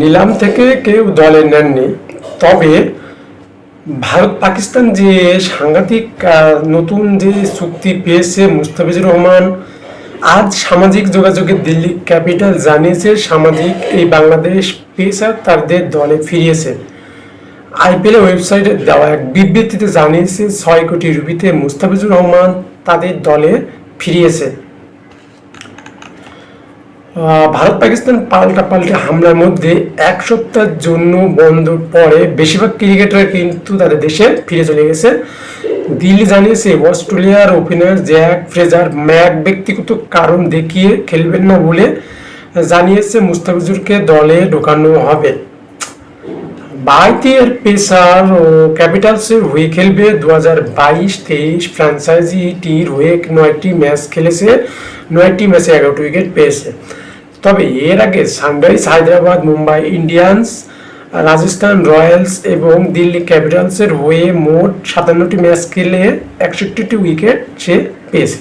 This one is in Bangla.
নিলাম থেকে কেউ দলে নেননি। তবে ভারত পাকিস্তান যে সাংঘাতিক নতুন যে চুক্তি পেয়েছে মুস্তাফিজুর রহমান, আজ সামাজিক যোগাযোগে দিল্লি ক্যাপিটাল জানিয়েছে, সামাজিক এই বাংলাদেশ পেসার তাদের দলে ফিরিয়েছে। আইপিএল ওয়েবসাইটে দেওয়া এক বিবৃতিতে জানিয়েছে, ছয় কোটি রুপিতে মুস্তাফিজুর রহমান তাদের দলে ফিরিয়েছে। ভারত পাকিস্তান পাল্টা পাল্টা হামলার মধ্যে এক সপ্তাহের জন্য বন্ধ পরে বেশিরভাগ ক্রিকেটার কিন্তু তাদের দেশে ফিরে চলে গেছে। দিল্লি জানিয়েছে, অস্ট্রেলিয়ার ওপেনার জ্যাক ফ্রেজার ম্যাক ব্যক্তিগত কারণ দেখিয়ে খেলবেন না বলে জানিয়েছে মুস্তাফিজুরকে দলে ঢোকানো হবে। ভারতীয় পেসার ও ক্যাপিটালসের হয়ে খেলবে দু হাজার বাইশ তেইশ ফ্র্যাঞ্চাইজিটির হয়ে নয়টি ম্যাচ খেলেছে, নয়টি ম্যাচে এগারোটি উইকেট পেয়েছে। তবে এর আগে Sunrise, Hyderabad, Mumbai Indians, Rajasthan Royals এবং দিল্লি ক্যাপিটালসের হয়ে মোট সাতান্নটি ম্যাচ খেলে একষট্টিটি উইকেট সে পেয়েছে।